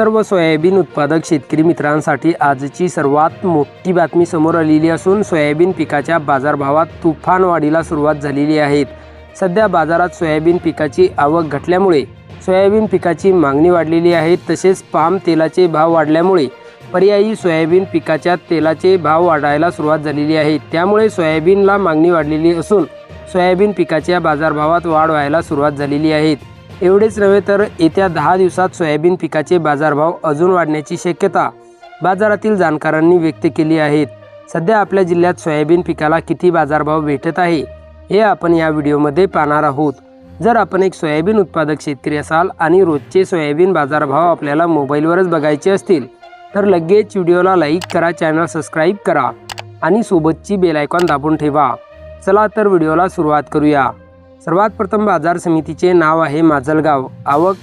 सर्व सोयाबीन उत्पादक शेतकरी मित्रांसाठी आजची सर्वात मोठी बातमी समोर आलेली असून सोयाबीन पिकाच्या बाजारभावात तुफान वाढीला सुरुवात झालेली आहे. सध्या बाजारात सोयाबीन पिकाची आवक घटल्यामुळे सोयाबीन पिकाची मागणी वाढलेली आहे. तसेच पाम तेलाचे भाव वाढल्यामुळे पर्यायी सोयाबीन पिकाच्या तेलाचे भाव वाढायला सुरुवात झालेली आहे. त्यामुळे सोयाबीनला मागणी वाढलेली असून सोयाबीन पिकाच्या बाजारभावात वाढ व्हायला सुरुवात झालेली आहे. एवढेच नव्हे तर येत्या दहा दिवसात सोयाबीन पिकाचे बाजारभाव अजून वाढण्याची शक्यता बाजारातील जाणकारांनी व्यक्त केली आहेत सध्या आपल्या जिल्ह्यात सोयाबीन पिकाला किती बाजारभाव भेटत आहे हे आपण या व्हिडिओमध्ये पाहणार आहोत. जर आपण एक सोयाबीन उत्पादक शेतकरी असाल आणि रोजचे सोयाबीन बाजारभाव आपल्याला मोबाईलवरच बघायचे असतील तर लगेच व्हिडिओला लाईक करा चॅनल सबस्क्राईब करा आणि सोबतची बेलायकॉन दाबून ठेवा. चला तर व्हिडिओला सुरुवात करूया. सर्वात प्रथम बाजार समितीचे नाव आहे माजलगाव. आवक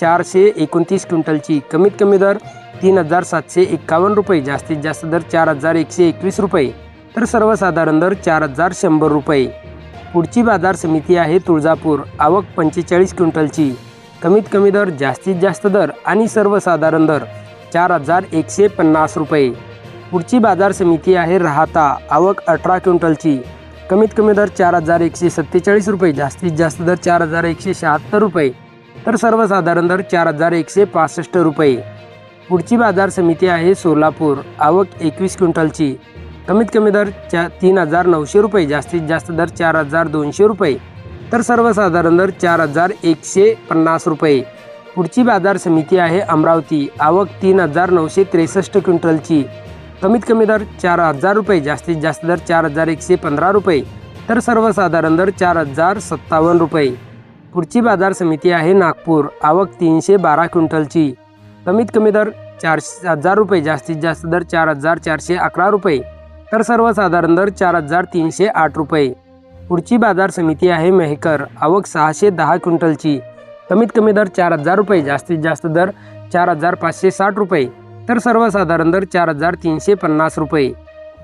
चारशे एकोणतीस क्विंटलची. कमीत कमी दर तीन हजार सातशे एक्कावन्न रुपये. जास्तीत जास्त दर चार हजार एकशे एकवीस रुपये. तर सर्वसाधारण दर चार हजार शंभर रुपये. पुढची बाजार समिती आहे तुळजापूर. आवक पंचेचाळीस क्विंटलची. कमीत कमी दर जास्तीत जास्त दर आणि सर्वसाधारण दर चार हजार एकशे पन्नास रुपये. पुढची बाजार समिती आहे राहता. आवक अठरा क्विंटलची. कमीत कमी दर चार हजार एकशे सत्तेचाळीस रुपये जास्तीत जास्त दर चार हजार एकशे शहात्तर रुपये तर सर्वसाधारण दर चार हजार एकशे पासष्ट रुपये. पुढची बाजार समिती आहे सोलापूर आवक एकवीस क्विंटलची. कमीत कमी दर चा तीन हजार नऊशे रुपये जास्तीत जास्त दर चार हजार दोनशे रुपये तर सर्वसाधारण दर चार हजार एकशे पन्नास रुपये. पुढची बाजार समिती आहे अमरावती आवक तीन हजार नऊशे त्रेसष्ट क्विंटलची. कमीत कमी दर चार हजार रुपये जास्तीत जास्त दर चार हजार एकशे पंधरा रुपये तर सर्वसाधारण दर चार हजार सत्तावन्न रुपये. पुढची बाजार समिती आहे नागपूर आवक तीनशे बारा क्विंटलची. कमीत कमी दर चार हजार रुपये जास्तीत जास्त दर चार हजार चारशे अकरा रुपये तर सर्वसाधारण दर चार हजार तीनशे आठ रुपये. पुढची बाजार समिती आहे मेहकर आवक सहाशे दहा क्विंटलची. कमीत कमी दर चार हजार रुपये जास्तीत जास्त दर चार हजार पाचशे साठ रुपये तर सर्वसाधारण दर चार हजार तीनशे पन्नास रुपये.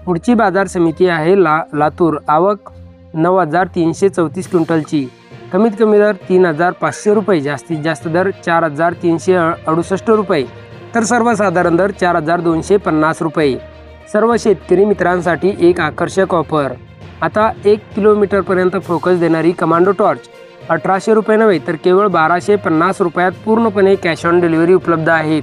पुढची बाजार समिती आहे ला लातूर. आवक नऊ हजार तीनशे चौतीस क्विंटलची. कमीत कमी दर तीन हजार पाचशे रुपये. जास्तीत जास्त दर चार हजार तीनशे अडुसष्ट रुपये. तर सर्वसाधारण दर चार हजार दोनशे पन्नास रुपये. सर्व शेतकरी मित्रांसाठी एक आकर्षक ऑफर. आता एक किलोमीटरपर्यंत फोकस देणारी कमांडो टॉर्च. अठराशे रुपये नव्हे तर केवळ बाराशे पन्नास रुपयात पूर्णपणे कॅश ऑन डिलिव्हरी उपलब्ध आहेत.